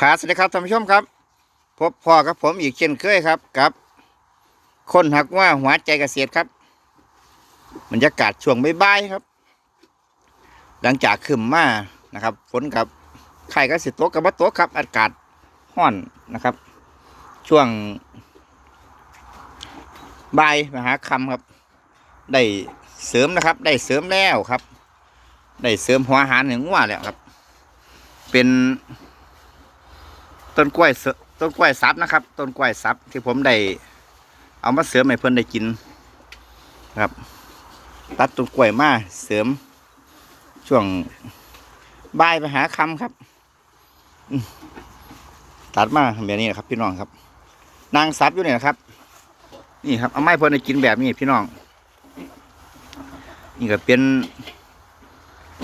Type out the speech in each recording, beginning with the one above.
ครับสวัสดีครับท่านผู้ชมครับ พบพ่อกับผมอีกเช่นเคยครับกับ คนหักว่าหัวใจเกษตรครับบรรยากาศช่วงบ่ายครับ หลังจากขึ้นมานะครับฝนกับไข่ก็สิตกกับบัตกครับ อากาศห้อนนะครับ ช่วงบ่ายมหาคำครับ ได้เสริมนะครับ ได้เสริมแล้วครับ ได้เสริมหัวอาหารหนึ่งว่าแล้วครับ เป็น ต้นกล้วยเสต้นกล้วยซับนะครับ ต้นกล้วยซับที่ผมได้เอามาเสริมให้เพื่อนได้กินครับ ตัดต้นกล้วยมาเสริม ช่วงบ่ายไปหาคำครับตัดมาแบบนี้นะครับ พี่น้องครับ นางซับอยู่เนี่ยนะครับ นี่ครับเอาไม้เพื่อนได้กินแบบนี้พี่น้อง นี่ก็เป็น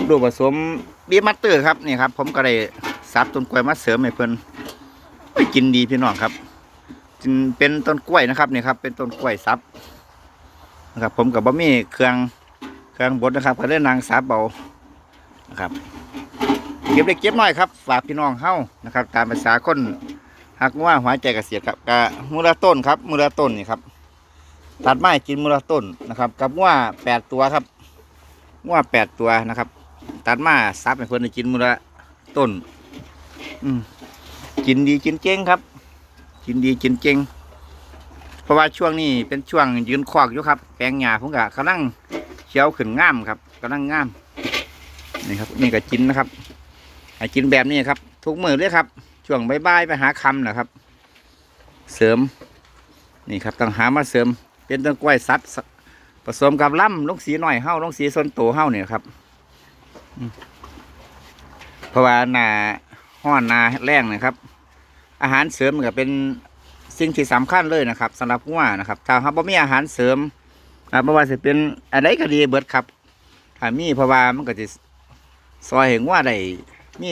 รูปผสมบีมัตเตอร์ครับนี่ครับ ผมก็ได้ซับต้นกล้วยมาเสริมให้เพิ่น กินดีพี่น้องครับเป็นต้นกล้วยนะครับเนี่ยครับ เป็นต้นกล้วยซับนะครับ ผมกับบะมี่เครื่องเครื่องบดนะครับก็ได้นางซับเบานะครับเก็บเล็กเก็บน้อยครับฝากพี่น้องเฮ้านะครับ ตามภาษาคนหักว่าหัวใจกระเกษตรครับกะมูลต้นครับ มูลต้นนี่ครับตัดไม้กินมูลต้นนะครับ กับว่าแปดตัวครับว่าแปดตัวนะครับ ตัดมาซับให้เพื่อนได้กินมูลต้น อืม กินดีกินเจ๊งครับ กินดีกินเจ๊งเพราะว่าช่วงนี้เป็นช่วงยืนคอกอยู่ครับ แปลงหญ้าผมก็กำลังเขียวขึ้นง่ามครับกำลังง่ามนี่ครับ นี่ก็กินนะครับให้กินแบบนี้ครับ ทุกมือเลยครับ ช่วงใบ่ายไปหาคำนะครับ เสริม นี่ครับต้องหามาเสริม เป็นต้นกล้วยสัตว์ผสมกับล่ำลงสีหน่อยเฮ้าลงสีส้นโตเฮ้าเนี่ยครับเพราะว่าหนา ห้อนหนาแรงนะครับ อาหารเสริมก็เป็นสิ่งที่สำคัญเลยนะครับสำหรับว่านะครับ ถ้าเราบ่มีอาหารเสริมนะไม่ว่าจะเป็นอะไรก็ดีเบิดครับถ้ามีเพราะว่ามันก็จะซอยเห็นว่าได้มี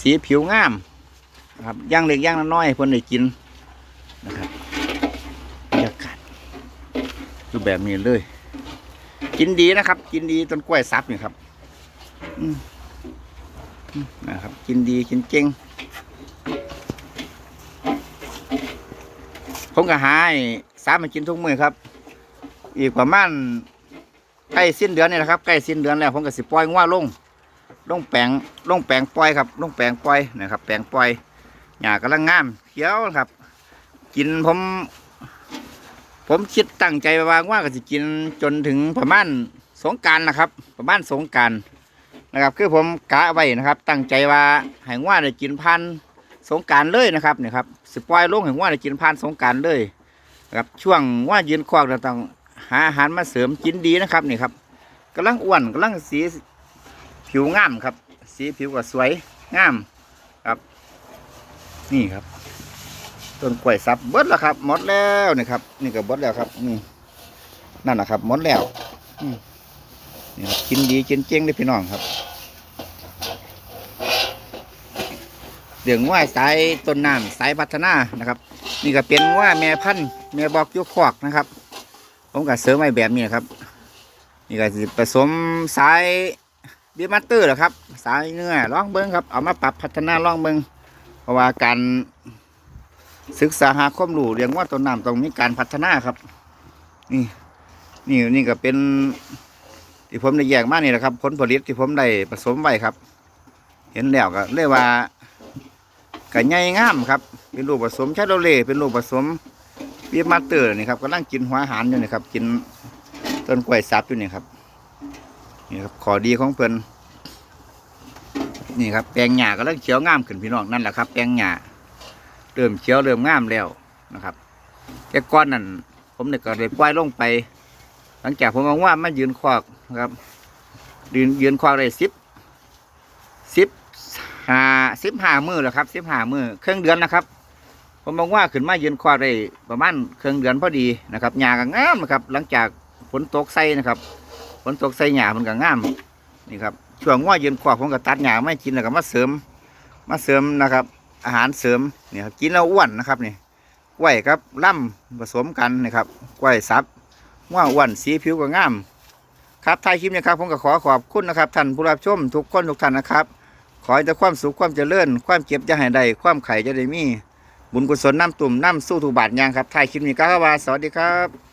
สีผิวงามนะครับย่างเล็กย่างน้อยๆเพิ่นได้กินนะครับบรรยากาศรูปแบบนี้เลย กินดีนะครับ กินดีต้นกล้วยซับนี่ครับ อืม นะครับ กินดีกินเก่งผมก็หาให้สามมากินทุกมือครับ อีกประมาณใกล้สิ้นเดือนนี่แหละครับใกล้สิ้นเดือนแล้วผมก็สิปล่อยงัวลงลงแปลงลงแปลงปล่อยครับลงแปลงปล่อยนะครับแปลงปล่อยหญ้ากำลังงามเขียวครับ กินผม ผมคิดตั้งใจไว้ว่าก็จะกินจนถึงประมาณสงการนะครับ ประมาณสงการ นะครับคือผมกะไว้นะครับ ตั้งใจว่าให้ว่าได้กินพันสงการเลยนะครับเนี่ยครับสปอยลงให้ว่าได้กินพันสงการเลยนะครับช่วงว่ายืนควักเราต้องหาอาหารมาเสริมกินดีนะครับนี่ครับกำลังอ้วนกำลังสีผิวงามครับ สีผิวก็สวยงามครับ นี่ครับต้นกล้วยซับเบิดแล้วครับหมดแล้วนี่ครับ นี่ก็เบิดแล้วครับนี่นั่นนะครับหมดแล้วอืม นี่ครับกินดีกินเจ๊งเลยพี่น้องครับเรื่องว่าสายต้นน้ำสายพัฒนานะครับ นี่ก็เป็นว่าแม่พันธุ์แม่บอกยุคอกนะครับ ผมก็เสริมไว้แบบนี้ครับ นี่ก็ผสมสายบีมัตเตอร์เหรอครับ สายเนื้อลองเบิ้งครับเอามาปรับพัฒนาล่องเบิ้งเพราะว่าการศึกษาหาความรู้เรียงว่าต้นน้ำต้องมีการพัฒนาครับ นี่นี่นี่ก็เป็น ที่ผมได้แยกมานี่แหละครับ ผลผลิตที่ผมได้ผสมไว้ครับ เห็นแล้วก็เรียกว่าก็ใหญ่งามครับ เป็นลูกผสมชาโดเล่เป็นลูกผสมเบียมาเตอร์นี่ครับกำลังกินหัวอาหารอยู่นี่ครับ กินต้นกล้วยซับอยู่นี่ครับนี่ครับขอดีของเพิ่นนี่ครับแปลงหญ้ากำลังเขียวงามขึ้นพี่น้องนั่นแหละครับแปลงหญ้าเริ่มเขียวเริ่มงามแล้วนะครับแต่ก้อนนั่นผมเนี่ยก็เลยปล่อยลงไป หลังจากผมมองว่ามันยืนควัก ครับยืนยืนควักได้สิบสิบห้าสิบห้ามือแล้วครับสิบห้ามือเครื่องเดือนนะครับ ผมมองว่าขึ้นมายืนควักได้ประมาณเครื่องเดือนพอดีนะครับหญ้าก็งามนะครับ หลังจากฝนตกใส่นะครับฝนตกใส่หญ้ามันก็งามนี่ครับช่วงว่ายืนควักผมก็ตัดหญ้าไม่กินแล้วก็มาเสริม มาเสริมนะครับ อาหารเสริมเนี่ยครับกินแล้วอ้วนนะครับนี่กล้วยครับล่ำผสมกันนะครับกล้วยซับว่าอ้วนสีผิวก็งาม ครับท้ายคลิปนี้ครับผมก็ขอขอบคุณนะครับท่านผู้รับชมทุกคนทุกท่านนะครับ ขอให้แต่ความสุขความเจริญ ความเก็บจะหายได้ความไข่จะได้มี บุญกุศลน้ำตุ่มน้ำสู้ถูกบาทยางครับท้ายคลิปนี้ก็ว่าสวัสดีครับ